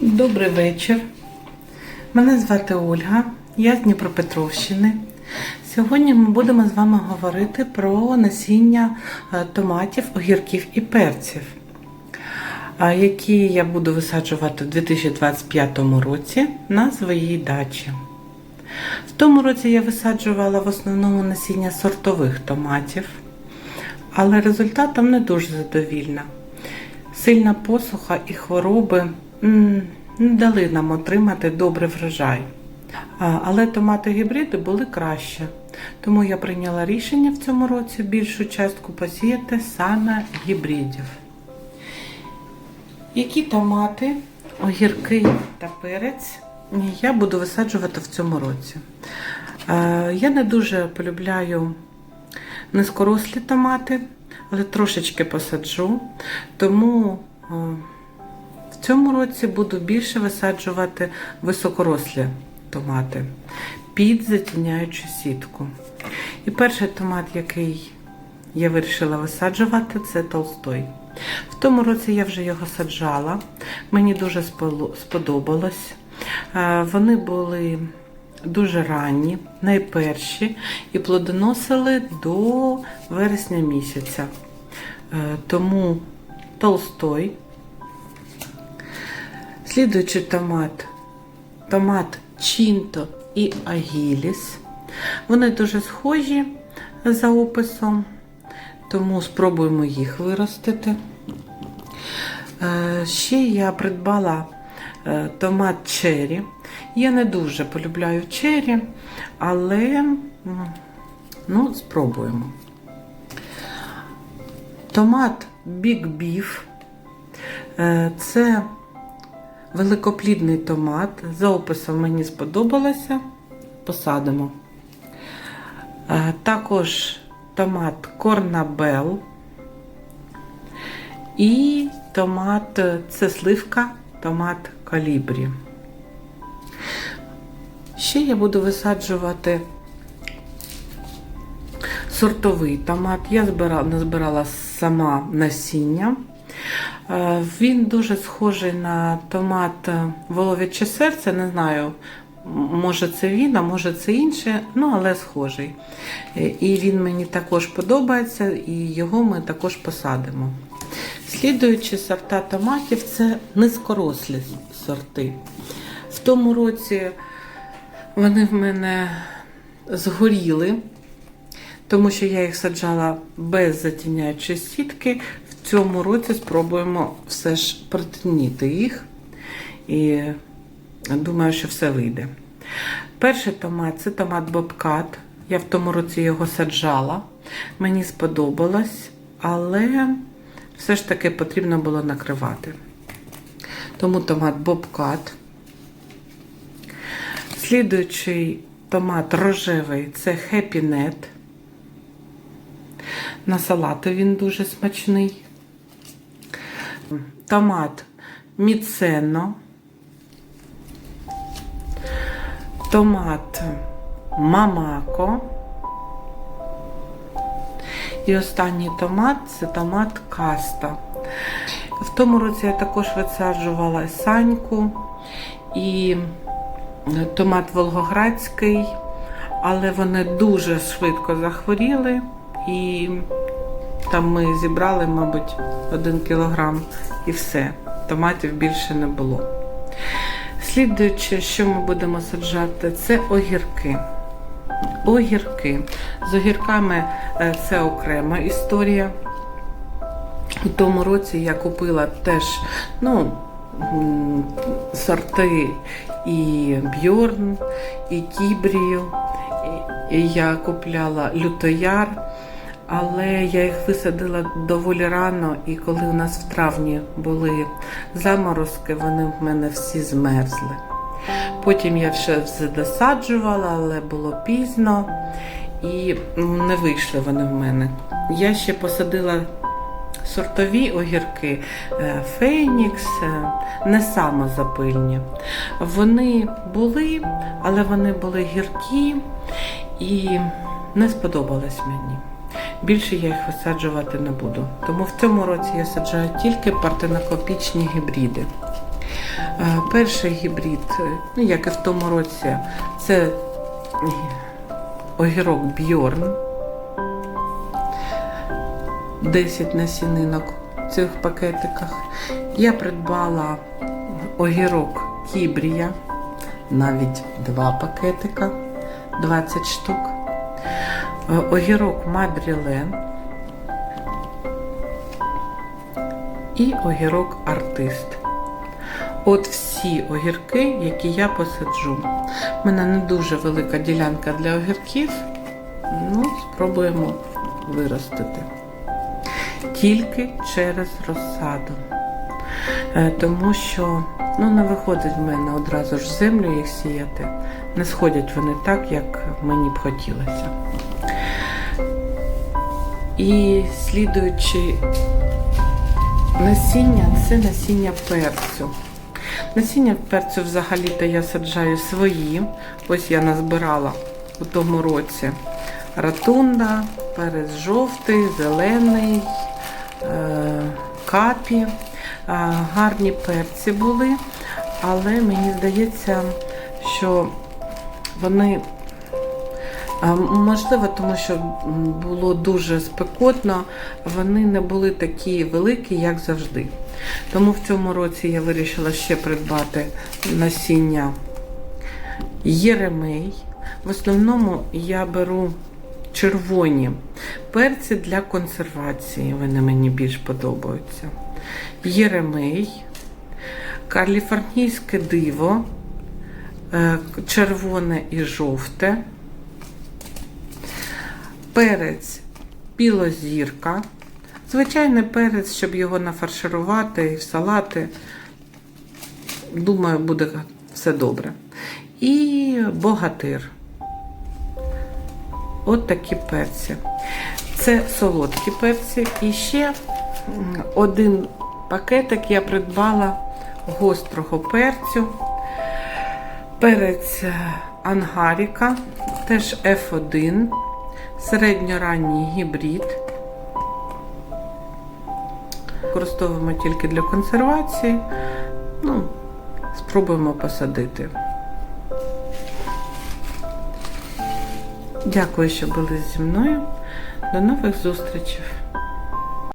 Добрий вечір. Мене звати Ольга, я з Дніпропетровщини. Сьогодні ми будемо з вами говорити про насіння е, томатів, огірків і перців, які я буду висаджувати у 2025 році на своїй дачі. В тому році я висаджувала в основному насіння сортових томатів, але результатом не дуже задовільна. Сильна посуха і хвороби не дали нам отримати добрий врожай. Але томати гібриди були краще. Тому я прийняла рішення в цьому році більшу частку посіяти саме гібридів. Які томати, огірки та перець я буду висаджувати в цьому році? Я не дуже полюбляю низькорослі томати, але трошечки посаджу. Тому в цьому році буду більше висаджувати високорослі томати під затіняючу сітку. І перший томат, який я вирішила висаджувати, це толстой. В тому році я вже його саджала. Мені дуже сподобалось. Е, Вони були дуже ранні, найперші, і плодоносили до вересня місяця. Е, Тому толстой. Слідуючий томат. Томат Чінто і Агіліс. Вони дуже схожі за описом, тому спробуємо їх виростити. Е, Ще я придбала е, томат черрі. Я не дуже полюбляю черрі, але ну, спробуємо. Томат Big Beef. Е, Це великоплідний томат. За описом мені сподобалося. Посадимо. Е, Також томат Корнабел. І томат це сливка, томат калібрі. Ще я буду висаджувати сортовий томат. Я збирала, назбирала сама насіння. Е, Він дуже схожий на томат волов'яче серце. Не знаю, може це він, а може це інше, ну але схожий. Е, І він мені також подобається, і його ми також посадимо. Слідуючі сорта томатів це низькорослі сорти. В тому році вони в мене згоріли, тому що я їх саджала без затіняючої сітки. В цьому році спробуємо все ж притемніти їх. І думаю, що все вийде. Перший томат це томат Бобкат. Я в тому році його саджала. Мені сподобалось, але все ж таки потрібно було накривати. Тому томат Бобкат. Слідуючий томат рожевий це Happy Net. На салати він дуже смачний. Томат Міцено. Томат Мамако. І останній томат це томат Каста. В тому році я також висаджувала саньку і томат Волгоградський, але вони дуже швидко захворіли і там ми зібрали, мабуть, один кілограм і все. Томатів більше не було. Слідуюче, що ми будемо саджати, це огірки. Огірки. З огірками е, це окрема історія. У тому році я купила теж ну, сорти і Бьорн, і Кібрію. І я купляла лютояр, але я їх висадила доволі рано, і коли у нас в травні були заморозки, вони в мене всі змерзли. Потім я ще все досаджувала, але було пізно і не вийшли вони в мене. Я ще посадила сортові огірки е, Фенікс, е, не самозапильні. Вони були, але вони були гіркі і не сподобались мені. Більше я їх висаджувати не буду. Тому в цьому році я саджаю тільки партенокопічні гібриди. Е, Перший гібрид, е, ну як і в тому році, це огірок Бьорн. 10 насінинок в цих пакетиках. Я придбала огірок Кібрія, навіть два пакетика, 20 штук. Е, Огірок Мадрілен і огірок Артист. От всі огірки, які я посаджу. У мене не дуже велика ділянка для огірків. Ну, спробуємо виростити. Тільки через розсаду. Е, Тому що ну, не виходить в мене одразу ж землю їх сіяти. Не сходять вони так, як мені б хотілося. І слідуючи насіння це насіння перцю. Насіння перцю взагалі-то я саджаю свої. Ось я назбирала у тому році ратунда, перець жовтий, зелений, е, капі. Е, Гарні перці були, але мені здається, що вони Можливо, тому що було дуже спекотно, вони не були такі великі, як завжди. Тому в цьому році я вирішила ще придбати насіння єремей. В основному я беру червоні перці для консервації. Вони мені більш подобаються. Єремей, каліфорнійське диво, е, червоне і жовте перець білозірка. Звичайний перець, щоб його нафарширувати і в салати. Думаю, буде все добре. І богатир. От такі перці. Це солодкі перці. І ще один пакетик я придбала гострого перцю. Перець е, ангаріка, теж F1 середньоранній гібрид. Використовуємо тільки для консервації. Ну, спробуємо посадити. Дякую, що були зі мною. До нових зустрічей!